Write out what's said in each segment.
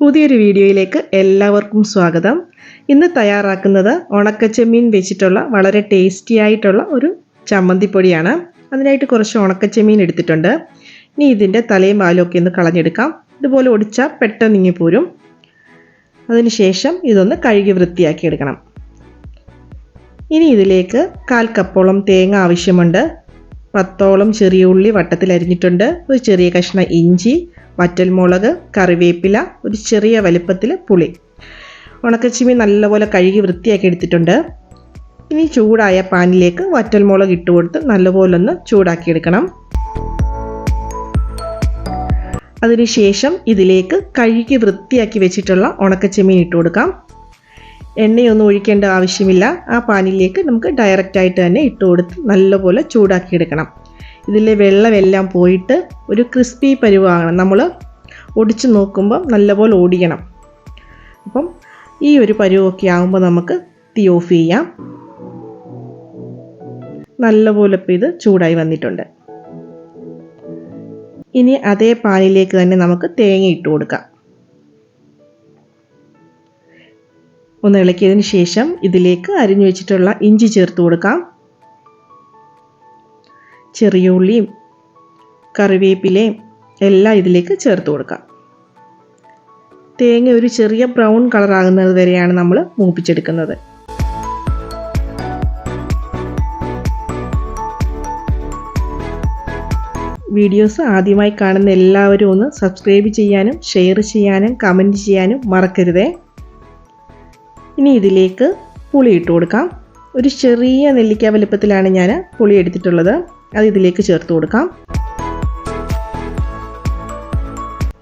പുതിയൊരു വീഡിയോയിലേക്ക് എല്ലാവർക്കും സ്വാഗതം. ഇന്ന് തയ്യാറാക്കുന്നത് ഉണക്കച്ചെമ്മീൻ വെച്ചിട്ടുള്ള വളരെ ടേസ്റ്റി ആയിട്ടുള്ള ഒരു ചമ്മന്തിപ്പൊടിയാണ്. അതിനായിട്ട് കുറച്ച് ഉണക്കച്ചെമ്മീൻ എടുത്തിട്ടുണ്ട്. ഇനി ഇതിന്റെ തലയും പാലും ഒക്കെ ഒന്ന് കളഞ്ഞെടുക്കാം. ഇതുപോലെ ഒടിച്ചാൽ പെട്ടെന്ന് ഇങ്ങി പോരും. അതിനുശേഷം ഇതൊന്ന് കഴുകി വൃത്തിയാക്കി എടുക്കണം. ഇനി ഇതിലേക്ക് കാൽ കപ്പോളം തേങ്ങ ആവശ്യമുണ്ട്. പത്തോളം ചെറിയ ഉള്ളി വട്ടത്തിൽ അരിഞ്ഞിട്ടുണ്ട്. ഒരു ചെറിയ കഷ്ണം ഇഞ്ചി വറ്റൽമുളക് കറിവേപ്പില ഒരു ചെറിയ വലിപ്പത്തിൽ പുളി. ഉണക്കച്ചിമി നല്ലപോലെ കഴുകി വൃത്തിയാക്കി എടുത്തിട്ടുണ്ട്. ഇനി ചൂടായ പാനിലേക്ക് വറ്റൽമുളക് ഇട്ട് കൊടുത്ത് നല്ലപോലെ ഒന്ന് ചൂടാക്കിയെടുക്കണം അതിനുശേഷം ഇതിലേക്ക് കഴുകി വൃത്തിയാക്കി വെച്ചിട്ടുള്ള ഉണക്കച്ചെമ്മീൻ ഇട്ട് കൊടുക്കാം. എണ്ണയൊന്നും ഒഴിക്കേണ്ട ആവശ്യമില്ല. ആ പാനിലേക്ക് നമുക്ക് ഡയറക്റ്റായിട്ട് തന്നെ ഇട്ട് കൊടുത്ത് നല്ലപോലെ ചൂടാക്കിയെടുക്കണം ഇതിലെ വെള്ളമെല്ലാം പോയിട്ട് ഒരു ക്രിസ്പി പരുവാകണം നമ്മൾ ഒടിച്ച് നോക്കുമ്പോൾ നല്ലപോലെ ഓടിക്കണം. അപ്പം ഈ ഒരു പരുവൊക്കെ ആകുമ്പോൾ നമുക്ക് തീ ഓഫ് ചെയ്യാം. നല്ലപോലെ ഇപ്പോൾ ഇത് ചൂടായി വന്നിട്ടുണ്ട്. ഇനി അതേ പാനിലേക്ക് തന്നെ നമുക്ക് തേങ്ങ ഇട്ട് കൊടുക്കാം. ഒന്ന് ഇളക്കിയതിന് ശേഷം ഇതിലേക്ക് അരിഞ്ഞു വെച്ചിട്ടുള്ള ഇഞ്ചി ചേർത്ത് കൊടുക്കാം. ചെറിയ ഉള്ളിയും കറിവേപ്പിലയും എല്ലാം ഇതിലേക്ക് ചേർത്ത് കൊടുക്കാം. തേങ്ങ ഒരു ചെറിയ ബ്രൗൺ കളർ ആകുന്നത് വരെയാണ് നമ്മൾ മൂപ്പിച്ചെടുക്കുന്നത്. വീഡിയോസ് ആദ്യമായി കാണുന്ന എല്ലാവരും ഒന്ന് സബ്സ്ക്രൈബ് ചെയ്യാനും ഷെയർ ചെയ്യാനും കമന്റ് ചെയ്യാനും മറക്കരുതേ. ഇനി ഇതിലേക്ക് പുളി ഇട്ട് കൊടുക്കാം. ഒരു ചെറിയ നെല്ലിക്ക വലുപ്പത്തിലാണ് ഞാൻ പുളി എടുത്തിട്ടുള്ളത്. അത് ഇതിലേക്ക് ചേർത്ത് കൊടുക്കാം.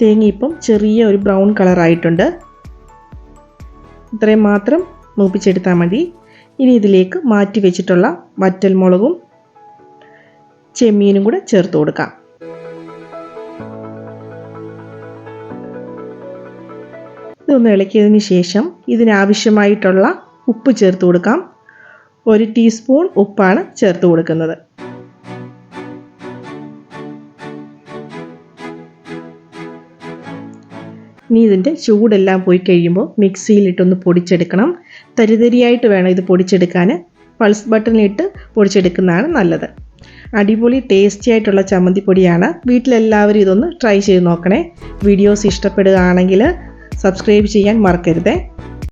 തേങ്ങ ഇപ്പം ചെറിയ ഒരു ബ്രൗൺ കളറായിട്ടുണ്ട് ഇത്രയും മാത്രം മൂപ്പിച്ചെടുത്താൽ മതി. ഇനി ഇതിലേക്ക് മാറ്റി വെച്ചിട്ടുള്ള വറ്റൽമുളകും ചെമ്മീനും കൂടെ ചേർത്ത് കൊടുക്കാം. ഇതൊന്ന് ഇളക്കിയതിന് ശേഷം ഇതിനാവശ്യമായിട്ടുള്ള ഉപ്പ് ചേർത്ത് കൊടുക്കാം. ഒരു ടീസ്പൂൺ ഉപ്പാണ് ചേർത്ത് കൊടുക്കുന്നത്. ഇനി ഇതിന്റെ ചൂടെല്ലാം പോയി കഴിയുമ്പോൾ മിക്സിയിലിട്ടൊന്ന് പൊടിച്ചെടുക്കണം. തരിതരിയായിട്ട് വേണം ഇത് പൊടിച്ചെടുക്കാൻ. പൾസ് ബട്ടണിലിട്ട് പൊടിച്ചെടുക്കുന്നതാണ് നല്ലത്. അടിപൊളി ടേസ്റ്റി ആയിട്ടുള്ള ചമ്മന്തിപ്പൊടിയാണ്. വീട്ടിലെല്ലാവരും ഇതൊന്ന് ട്രൈ ചെയ്ത് നോക്കണേ. വീഡിയോസ് ഇഷ്ടപ്പെടുകയാണെങ്കിൽ സബ്സ്ക്രൈബ് ചെയ്യാൻ മറക്കരുതേ.